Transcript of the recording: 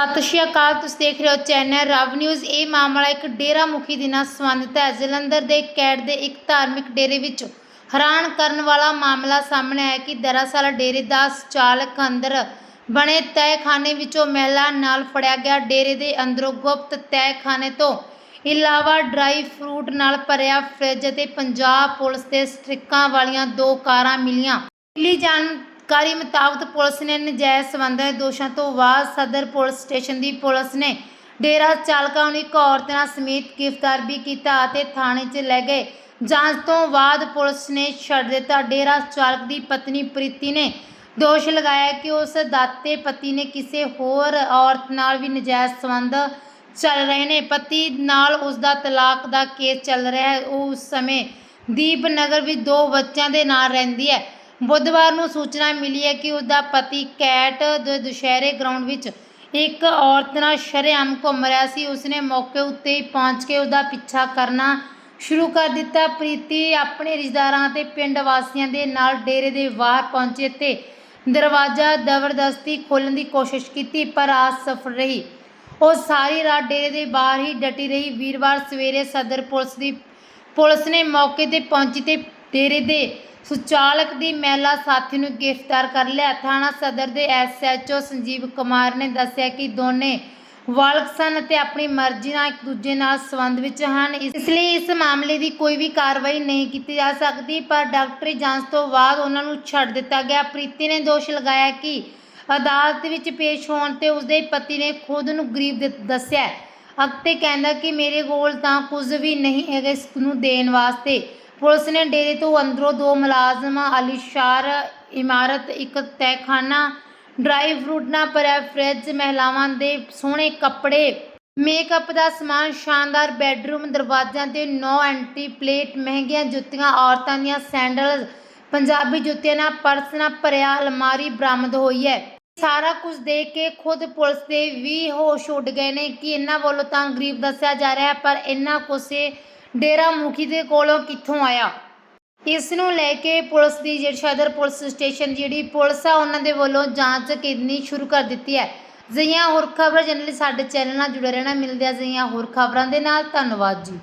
ਸਤਿ ਸ਼੍ਰੀ ਅਕਾਲ, ਤੁਸੀਂ ਦੇਖ ਰਹੇ ਹੋ ਚੈਨਲ ਰਵ ਨਿਊਜ਼। ਇਹ ਮਾਮਲਾ ਇੱਕ ਡੇਰਾ ਮੁਖੀ ਦੇ ਨਾਲ ਸੰਬੰਧਿਤ ਹੈ। ਜਲੰਧਰ ਦੇ ਕੈਟ ਦੇ ਇੱਕ ਧਾਰਮਿਕ ਡੇਰੇ ਵਿੱਚ ਹੈਰਾਨ ਕਰਨ ਵਾਲਾ ਮਾਮਲਾ ਸਾਹਮਣੇ ਆਇਆ ਕਿ ਦਰਅਸਲ ਡੇਰੇ ਦਾ ਚਾਲਕ ਅੰਦਰ ਬਣੇ ਤਹਿਖਾਨੇ ਵਿੱਚੋਂ ਮਹਿਲਾ ਨਾਲ ਫੜਿਆ ਗਿਆ। ਡੇਰੇ ਦੇ ਅੰਦਰੋਂ ਗੁਪਤ ਤਹਿਖਾਨੇ ਤੋਂ ਇਲਾਵਾ ਡਰਾਈ ਫਰੂਟ ਨਾਲ ਭਰਿਆ ਫ੍ਰਿਜ ਅਤੇ ਪੰਜਾਬ ਪੁਲਿਸ ਦੇ ਸਟ੍ਰਿਕਾਂ ਵਾਲੀਆਂ ਦੋ ਕਾਰਾਂ ਮਿਲੀਆਂ। ਮਿਲੀ ਜਾਣਕਾਰੀ ਮੁਤਾਬਕ ਪੁਲਿਸ ਨੇ ਨਜਾਇਜ਼ ਸਬੰਧਾਂ ਦੇ ਦੋਸ਼ਾਂ ਤੋਂ ਬਾਅਦ ਸਦਰ ਪੁਲਿਸ ਸਟੇਸ਼ਨ ਦੀ ਪੁਲਿਸ ਨੇ ਡੇਰਾ ਚਾਲਕਾਂ ਨੂੰ ਇੱਕ ਔਰਤ ਨਾਲ ਸਮੇਤ ਗ੍ਰਿਫਤਾਰ ਵੀ ਕੀਤਾ ਅਤੇ ਥਾਣੇ 'ਚ ਲੈ ਗਏ। ਜਾਂਚ ਤੋਂ ਬਾਅਦ ਪੁਲਿਸ ਨੇ ਛੱਡ ਦਿੱਤਾ। ਡੇਰਾ ਚਾਲਕ ਦੀ ਪਤਨੀ ਪ੍ਰੀਤੀ ਨੇ ਦੋਸ਼ ਲਗਾਇਆ ਕਿ ਉਸ ਦਾਤੇ ਪਤੀ ਨੇ ਕਿਸੇ ਹੋਰ ਔਰਤ ਨਾਲ ਵੀ ਨਜਾਇਜ਼ ਸੰਬੰਧ ਚੱਲ ਰਹੇ ਨੇ। ਪਤੀ ਨਾਲ ਉਸ ਦਾ ਤਲਾਕ ਦਾ ਕੇਸ ਚੱਲ ਰਿਹਾ ਹੈ। ਉਹ ਉਸ ਸਮੇਂ ਦੀਪਨਗਰ ਵਿੱਚ ਦੋ ਬੱਚਿਆਂ ਦੇ ਨਾਲ ਰਹਿੰਦੀ ਹੈ। ਬੁੱਧਵਾਰ ਨੂੰ ਸੂਚਨਾ ਮਿਲੀ ਹੈ ਕਿ ਉਸ ਦਾ ਪਤੀ ਕੈਟ ਦੇ ਦੁਸ਼ਹਿਰੇ ਗਰਾਊਂਡ ਵਿੱਚ ਇੱਕ ਔਰਤ ਨਾਲ ਸ਼ਰੇਆਮ ਘੁੰਮ ਰਿਹਾ ਸੀ। ਉਸਨੇ ਮੌਕੇ ਉੱਤੇ ਹੀ ਪਹੁੰਚ ਕੇ ਉਹਦਾ ਪਿੱਛਾ ਕਰਨਾ ਸ਼ੁਰੂ ਕਰ ਦਿੱਤਾ। ਪ੍ਰੀਤੀ ਆਪਣੇ ਰਿਸ਼ਤੇਦਾਰਾਂ ਅਤੇ ਪਿੰਡ ਵਾਸੀਆਂ ਦੇ ਨਾਲ ਡੇਰੇ ਦੇ ਬਾਹਰ ਪਹੁੰਚੇ ਤੇ ਦਰਵਾਜ਼ਾ ਜ਼ਬਰਦਸਤੀ ਖੋਲਣ ਦੀ ਕੋਸ਼ਿਸ਼ ਕੀਤੀ, ਪਰ ਆਸ ਸਫਲ ਰਹੀ। ਉਹ ਸਾਰੀ ਰਾਤ ਡੇਰੇ ਦੇ ਬਾਹਰ ਹੀ ਡਟੀ ਰਹੀ। ਵੀਰਵਾਰ ਸਵੇਰੇ ਸਦਰ ਪੁਲਿਸ ਦੀ ਪੁਲਿਸ ਨੇ ਮੌਕੇ ਤੇ ਪਹੁੰਚੀ ਤੇ ਡੇਰੇ ਦੇ ਸੁਚਾਲਕ ਦੀ ਮਹਿਲਾ ਸਾਥੀ ਨੂੰ ਗ੍ਰਿਫਤਾਰ ਕਰ ਲਿਆ। ਥਾਣਾ ਸਦਰ ਦੇ ਐਸਐਚਓ ਸੰਜੀਵ ਕੁਮਾਰ ਨੇ ਦੱਸਿਆ ਕਿ ਦੋਨੇ ਵਾਲਕ ਸਨ ਅਤੇ ਆਪਣੀ ਮਰਜ਼ੀ ਨਾਲ ਇੱਕ ਦੂਜੇ ਨਾਲ ਸੰਬੰਧ ਵਿੱਚ ਹਨ। ਇਸ ਲਈ ਇਸ ਮਾਮਲੇ ਦੀ ਕੋਈ ਵੀ ਕਾਰਵਾਈ ਨਹੀਂ ਕੀਤੀ ਜਾ ਸਕਦੀ, ਪਰ ਡਾਕਟਰੀ ਜਾਂਚ ਤੋਂ ਬਾਅਦ ਉਹਨਾਂ ਨੂੰ ਛੱਡ ਦਿੱਤਾ ਗਿਆ। ਪ੍ਰੀਤੀ ਨੇ ਦੋਸ਼ ਲਗਾਇਆ ਕਿ ਅਦਾਲਤ ਵਿੱਚ ਪੇਸ਼ ਹੋਣ ਤੇ ਉਸਦੇ ਪਤੀ ਨੇ ਖੁਦ ਨੂੰ ਗਰੀਬ ਦ- ਦੱਸਿਆ। ਅਤੇ ਕਹਿੰਦਾ ਕਿ ਮੇਰੇ ਕੋਲ ਤਾਂ ਕੁਝ ਵੀ ਨਹੀਂ ਹੈਗਾ ਇਸ ਨੂੰ ਦੇਣ ਵਾਸਤੇ। ਪੁਲਿਸ ਨੇ ਡੇਰੇ ਤੋਂ ਅੰਦਰੋਂ ਦੋ ਮੁਲਾਜ਼ਮ ਆਲੀਸ਼ਾਰ ਇਮਾਰਤ, ਇੱਕ ਤਹਿਖਾਨਾ, ਡਰਾਈ ਫਰੂਟ ਨਾਲ ਭਰਿਆ ਫ੍ਰਿਜ, ਮਹਿਲਾਵਾਂ ਦੇ ਸੋਹਣੇ ਕੱਪੜੇ, ਮੇਕਅਪ ਦਾ ਸਮਾਨ, ਸ਼ਾਨਦਾਰ ਬੈੱਡਰੂਮ, ਦਰਵਾਜ਼ਿਆਂ ਤੇ ਨੌ ਐਂਟੀ ਪਲੇਟ, ਮਹਿੰਗੀਆਂ ਜੁੱਤੀਆਂ, ਔਰਤਾਂ ਦੀਆਂ ਸੈਂਡਲ ਪੰਜਾਬੀ ਜੁੱਤੀਆਂ ਨਾਲ ਪਰਸ ਨਾਲ ਭਰਿਆ ਅਲਮਾਰੀ ਬਰਾਮਦ ਹੋਈ ਹੈ। ਸਾਰਾ ਕੁਝ ਦੇਖ ਕੇ ਖੁਦ ਪੁਲਿਸ ਦੇ ਵੀ ਹੋਸ਼ ਉੱਡ ਗਏ ਨੇ ਕਿ ਇਹਨਾਂ ਵੱਲੋਂ ਤਾਂ ਗਰੀਬ ਦੱਸਿਆ ਜਾ ਰਿਹਾ ਪਰ ਇਹਨਾਂ ਕੋਸੇ ਡੇਰਾ ਮੁਖੀ ਦੇ ਕੋਲੋਂ ਕਿੱਥੋਂ ਆਇਆ? ਇਸ ਨੂੰ ਲੈ ਕੇ ਪੁਲਿਸ ਦੀ ਜਿਹੜੀ ਸਦਰ ਪੁਲਿਸ ਸਟੇਸ਼ਨ, ਜਿਹੜੀ ਪੁਲਿਸ ਆ, ਉਹਨਾਂ ਦੇ ਵੱਲੋਂ ਜਾਂਚ ਕਰਨੀ ਸ਼ੁਰੂ ਕਰ ਦਿੱਤੀ ਹੈ। ਜਿਹੀਆਂ ਹੋਰ ਖਬਰਾਂ ਜਨ ਲਈ ਸਾਡੇ ਚੈਨਲ ਨਾਲ ਜੁੜੇ ਰਹਿਣਾ, ਮਿਲਦੇ ਆ ਜਿਹੀਆਂ ਹੋਰ ਖਬਰਾਂ ਦੇ ਨਾਲ। ਧੰਨਵਾਦ ਜੀ।